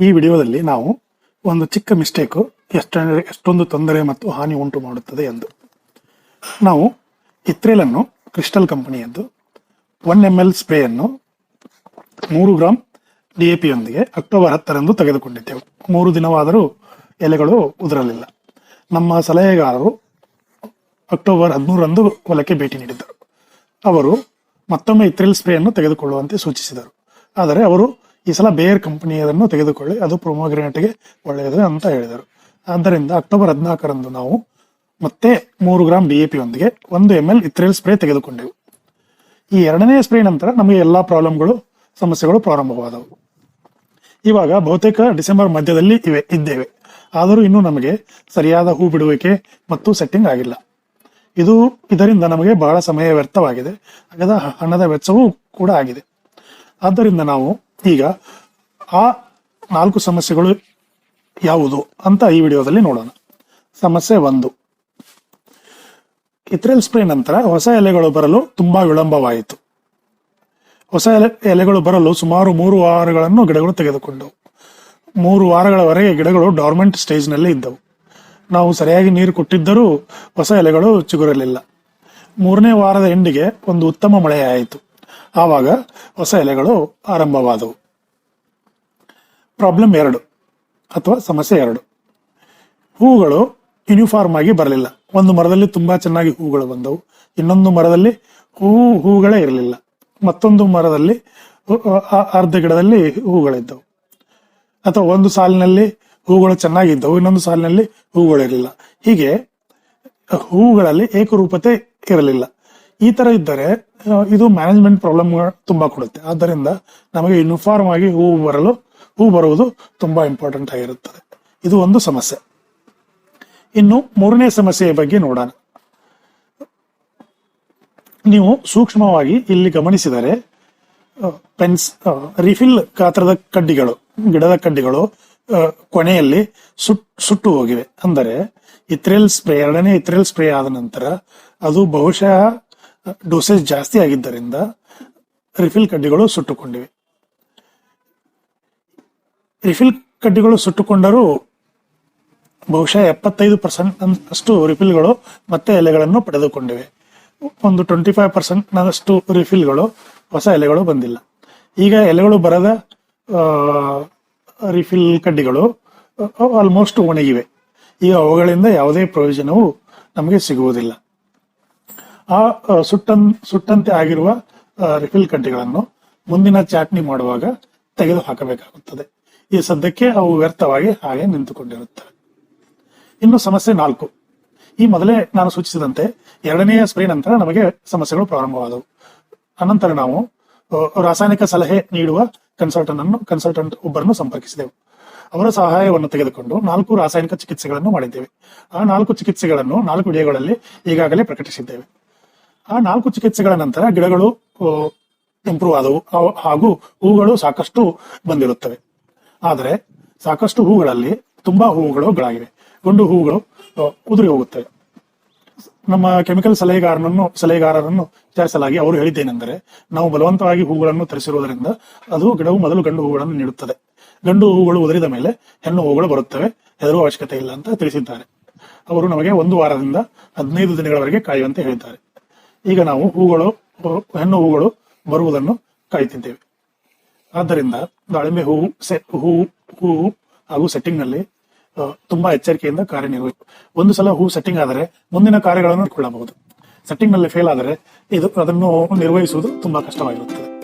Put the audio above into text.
ಈ ವಿಡಿಯೋದಲ್ಲಿ ನಾವು ಒಂದು ಚಿಕ್ಕ ಮಿಸ್ಟೇಕು ಎಷ್ಟು ಎಷ್ಟೊಂದು ತೊಂದರೆ ಮತ್ತು ಹಾನಿ ಉಂಟು ಮಾಡುತ್ತದೆ ಎಂದು. ನಾವು ಇತ್ರೇಲನ್ನು ಕ್ರಿಸ್ಟಲ್ ಕಂಪನಿಯದ್ದು, ಒನ್ ಎಂ ಎಲ್ ಸ್ಪ್ರೇಯನ್ನು ಮೂರು ಗ್ರಾಮ್ ಡಿ ಎ ಪಿಯೊಂದಿಗೆ ಅಕ್ಟೋಬರ್ ಹತ್ತರಂದು ತೆಗೆದುಕೊಂಡಿದ್ದೆವು. ಮೂರು ದಿನವಾದರೂ ಎಲೆಗಳು ಉದುರಲಿಲ್ಲ. ನಮ್ಮ ಸಲಹೆಗಾರರು ಅಕ್ಟೋಬರ್ ಹದಿಮೂರರಂದು ಹೊಲಕ್ಕೆ ಭೇಟಿ ನೀಡಿದ್ದರು. ಅವರು ಮತ್ತೊಮ್ಮೆ ಇತ್ರೇಲ್ ಸ್ಪ್ರೇಯನ್ನು ತೆಗೆದುಕೊಳ್ಳುವಂತೆ ಸೂಚಿಸಿದರು. ಆದರೆ ಅವರು ಈ ಸಲ ಬೇರ್ ಕಂಪನಿಯದನ್ನು ತೆಗೆದುಕೊಳ್ಳಿ. ಅದು ಪ್ರೊಮೋಗ್ರೆನೇಟ್ಗೆ ಒಳ್ಳೆಯದು ಅಂತ ಹೇಳಿದರು. ಆದ್ದರಿಂದ ಅಕ್ಟೋಬರ್ ಹದಿನಾಲ್ಕರಂದು ನಾವು ಮತ್ತೆ ಮೂರು ಗ್ರಾಮ್ ಡಿ ಎ ಪಿ ಒಂದಿಗೆ ಒಂದು ಎಂ ಎಲ್ ಇತ್ರೇಲ್ ಸ್ಪ್ರೇ ತೆಗೆದುಕೊಂಡೆವು. ಈ ಎರಡನೇ ಸ್ಪ್ರೇ ನಂತರ ನಮಗೆ ಎಲ್ಲಾ ಪ್ರಾಬ್ಲಮ್ಗಳು, ಸಮಸ್ಯೆಗಳು ಪ್ರಾರಂಭವಾದವು. ಇವಾಗ ಬಹುತೇಕ ಡಿಸೆಂಬರ್ ಮಧ್ಯದಲ್ಲಿ ಇವೆ, ಇದ್ದೇವೆ. ಆದರೂ ಇನ್ನೂ ನಮಗೆ ಸರಿಯಾದ ಹೂ ಬಿಡುವಿಕೆ ಮತ್ತು ಸೆಟ್ಟಿಂಗ್ ಆಗಿಲ್ಲ. ಇದು ಇದರಿಂದ ನಮಗೆ ಬಹಳ ಸಮಯ ವ್ಯರ್ಥವಾಗಿದೆ. ಹಾಗಾದ ಹಣದ ವೆಚ್ಚವೂ ಕೂಡ ಆಗಿದೆ. ಆದ್ದರಿಂದ ನಾವು ಈಗ ಆ ನಾಲ್ಕು ಸಮಸ್ಯೆಗಳು ಯಾವುದು ಅಂತ ಈ ವಿಡಿಯೋದಲ್ಲಿ ನೋಡೋಣ. ಸಮಸ್ಯೆ ಒಂದು. ಇತ್ರೆಲ್ ಸ್ಪ್ರೇ ನಂತರ ಹೊಸ ಎಲೆಗಳು ಬರಲು ತುಂಬಾ ವಿಳಂಬವಾಯಿತು. ಹೊಸ ಎಲೆ, ಎಲೆಗಳು ಬರಲು ಸುಮಾರು ಮೂರು ವಾರಗಳನ್ನು ಗಿಡಗಳು ತೆಗೆದುಕೊಂಡವು. ಮೂರು ವಾರಗಳವರೆಗೆ ಗಿಡಗಳು ಡಾರ್ಮೆಂಟ್ ಸ್ಟೇಜ್ನಲ್ಲಿ ಇದ್ದವು. ನಾವು ಸರಿಯಾಗಿ ನೀರು ಕೊಟ್ಟಿದ್ದರೂ ಹೊಸ ಎಲೆಗಳು ಚಿಗುರಲಿಲ್ಲ. ಮೂರನೇ ವಾರದ ಎಂಡಿಗೆ ಒಂದು ಉತ್ತಮ ಮಳೆಯಾಯಿತು. ಆವಾಗ ಹೊಸ ಎಲೆಗಳು ಆರಂಭವಾದವು. ಪ್ರಾಬ್ಲಮ್ ಎರಡು ಅಥವಾ ಸಮಸ್ಯೆ ಎರಡು. ಹೂಗಳು ಯೂನಿಫಾರ್ಮ್ ಆಗಿ ಬರಲಿಲ್ಲ. ಒಂದು ಮರದಲ್ಲಿ ತುಂಬಾ ಚೆನ್ನಾಗಿ ಹೂಗಳು ಬಂದವು. ಇನ್ನೊಂದು ಮರದಲ್ಲಿ ಹೂ, ಹೂಗಳೇ ಇರಲಿಲ್ಲ. ಮತ್ತೊಂದು ಮರದಲ್ಲಿ ಅರ್ಧ ಗಿಡದಲ್ಲಿ ಹೂಗಳಿದ್ದವು ಅಥವಾ ಒಂದು ಸಾಲಿನಲ್ಲಿ ಹೂಗಳು ಚೆನ್ನಾಗಿದ್ದವು, ಇನ್ನೊಂದು ಸಾಲಿನಲ್ಲಿ ಹೂಗಳು ಇರಲಿಲ್ಲ. ಹೀಗೆ ಹೂಗಳಲ್ಲಿ ಏಕರೂಪತೆ ಇರಲಿಲ್ಲ. ಈ ತರ ಇದ್ದರೆ ಇದು ಮ್ಯಾನೇಜ್ಮೆಂಟ್ ಪ್ರಾಬ್ಲಮ್ ತುಂಬಾ ಕೊಡುತ್ತೆ. ಆದ್ದರಿಂದ ನಮಗೆ ಯೂನಿಫಾರ್ಮ್ ಆಗಿ ಹೂವು ಬರಲು, ಹೂ ಬರುವುದು ತುಂಬಾ ಇಂಪಾರ್ಟೆಂಟ್ ಆಗಿರುತ್ತದೆ. ಇದು ಒಂದು ಸಮಸ್ಯೆ. ಇನ್ನು ಮೂರನೇ ಸಮಸ್ಯೆಯ ಬಗ್ಗೆ ನೋಡೋಣ. ನೀವು ಸೂಕ್ಷ್ಮವಾಗಿ ಇಲ್ಲಿ ಗಮನಿಸಿದರೆ ಪೆನ್ಸ್ ರಿಫಿಲ್ ಗಾತ್ರದ ಕಡ್ಡಿಗಳು, ಗಿಡದ ಕಡ್ಡಿಗಳು ಕೊನೆಯಲ್ಲಿ ಸುಟ್, ಸುಟ್ಟು ಹೋಗಿವೆ. ಅಂದರೆ ಇತ್ರೆಲ್ ಸ್ಪ್ರೇ, ಎರಡನೇ ಇತ್ರೆಲ್ ಸ್ಪ್ರೇ ಆದ ನಂತರ ಅದು ಬಹುಶಃ ಡೋಸೇಜ್ ಜಾಸ್ತಿ ಆಗಿದ್ದರಿಂದ ರಿಫಿಲ್ ಕಡ್ಡಿಗಳು ಸುಟ್ಟುಕೊಂಡಿವೆ. ರಿಫಿಲ್ ಕಡ್ಡಿಗಳು ಸುಟ್ಟುಕೊಂಡರೂ ಬಹುಶಃ ಎಪ್ಪತ್ತೈದು ಪರ್ಸೆಂಟ್ ಅಷ್ಟು ರಿಫಿಲ್ಗಳು ಮತ್ತೆ ಎಲೆಗಳನ್ನು ಪಡೆದುಕೊಂಡಿವೆ. ಒಂದು ಟ್ವೆಂಟಿ ಫೈವ್ ಪರ್ಸೆಂಟ್ ನಷ್ಟು ರಿಫಿಲ್ಗಳು, ಹೊಸ ಎಲೆಗಳು ಬಂದಿಲ್ಲ. ಈಗ ಎಲೆಗಳು ಬರದ ರಿಫಿಲ್ ಕಡ್ಡಿಗಳು ಆಲ್ಮೋಸ್ಟ್ ಒಣಗಿವೆ. ಈಗ ಅವುಗಳಿಂದ ಯಾವುದೇ ಪ್ರಯೋಜನವು ನಮಗೆ ಸಿಗುವುದಿಲ್ಲ. ಆ ಸುಟ್ಟನ್, ಸುಟ್ಟಂತೆ ಆಗಿರುವ ರಿಫಿಲ್ ಕಡ್ಡಿಗಳನ್ನು ಮುಂದಿನ ಚಾಟ್ನಿ ಮಾಡುವಾಗ ತೆಗೆದು ಹಾಕಬೇಕಾಗುತ್ತದೆ ಈ ಸದ್ಯಕ್ಕೆ ಅವು ವ್ಯರ್ಥವಾಗಿ ಹಾಗೆ ನಿಂತುಕೊಂಡಿರುತ್ತವೆ. ಇನ್ನು ಸಮಸ್ಯೆ ನಾಲ್ಕು. ಈ ಮೊದಲೇ ನಾನು ಸೂಚಿಸಿದಂತೆ ಎರಡನೆಯ ಸ್ಪ್ರೇ ನಂತರ ನಮಗೆ ಸಮಸ್ಯೆಗಳು ಪ್ರಾರಂಭವಾದವು. ಅನಂತರ ನಾವು ರಾಸಾಯನಿಕ ಸಲಹೆ ನೀಡುವ ಕನ್ಸಲ್ಟೆಂಟ್ ಅನ್ನು ಕನ್ಸಲ್ಟೆಂಟ್ ಒಬ್ಬರನ್ನು ಸಂಪರ್ಕಿಸಿದೆವು. ಅವರ ಸಹಾಯವನ್ನು ತೆಗೆದುಕೊಂಡು ನಾಲ್ಕು ರಾಸಾಯನಿಕ ಚಿಕಿತ್ಸೆಗಳನ್ನು ಮಾಡಿದ್ದೇವೆ. ಆ ನಾಲ್ಕು ಚಿಕಿತ್ಸೆಗಳನ್ನು ನಾಲ್ಕು ವಿಡಿಯೋಗಳಲ್ಲಿ ಈಗಾಗಲೇ ಪ್ರಕಟಿಸಿದ್ದೇವೆ. ಆ ನಾಲ್ಕು ಚಿಕಿತ್ಸೆಗಳ ನಂತರ ಗಿಡಗಳು ಇಂಪ್ರೂವ್ ಆದವು. ಹಾಗೂ ಹೂಗಳು ಸಾಕಷ್ಟು ಬಂದಿರುತ್ತವೆ. ಆದರೆ ಸಾಕಷ್ಟು ಹೂಗಳಲ್ಲಿ ತುಂಬಾ ಹೂವುಗಳು ಗಂಡು ಹೂಗಳು ಉದುರಿ ಹೋಗುತ್ತವೆ. ನಮ್ಮ ಕೆಮಿಕಲ್ ಸಲಹೆಗಾರನನ್ನು, ಸಲಹೆಗಾರರನ್ನು ವಿಚಾರಿಸಲಾಗಿ ಅವರು ಹೇಳಿದ್ದೇನೆಂದರೆ, ನಾವು ಬಲವಂತವಾಗಿ ಹೂಗಳನ್ನು ತರಿಸಿರುವುದರಿಂದ ಅದು ಗಿಡವು ಮೊದಲು ಗಂಡು ಹೂಗಳನ್ನು ನೀಡುತ್ತದೆ. ಗಂಡು ಹೂಗಳು ಉದುರಿದ ಮೇಲೆ ಹೆಣ್ಣು ಹೂಗಳು ಬರುತ್ತವೆ. ಹೆದರುವ ಅವಶ್ಯಕತೆ ಇಲ್ಲ ಅಂತ ತಿಳಿಸಿದ್ದಾರೆ. ಅವರು ನಮಗೆ ಒಂದು ವಾರದಿಂದ ಹದಿನೈದು ದಿನಗಳವರೆಗೆ ಕಾಯುವಂತೆ ಹೇಳಿದ್ದಾರೆ. ಈಗ ನಾವು ಹೂಗಳು, ಹೆಣ್ಣು ಹೂಗಳು ಬರುವುದನ್ನು ಕಾಯ್ತಿದ್ದೇವೆ. ಆದ್ದರಿಂದ ದಾಳಿಂಬೆ ಹೂವು ಸೆ- ಹೂ ಹೂವು ಹಾಗೂ ಸೆಟ್ಟಿಂಗ್ನಲ್ಲಿ ತುಂಬಾ ಎಚ್ಚರಿಕೆಯಿಂದ ಕಾರ್ಯನಿರ್ವಹಿಸಬೇಕು ಒಂದು ಸಲ ಹೂ ಸೆಟ್ಟಿಂಗ್ ಆದರೆ ಮುಂದಿನ ಕಾರ್ಯಗಳನ್ನು ಕೊಳ್ಳಬಹುದು ಸೆಟ್ಟಿಂಗ್ನಲ್ಲಿ ಫೇಲ್ ಆದರೆ ಇದು ಅದನ್ನು ನಿರ್ವಹಿಸುವುದು ತುಂಬಾ ಕಷ್ಟವಾಗಿರುತ್ತದೆ.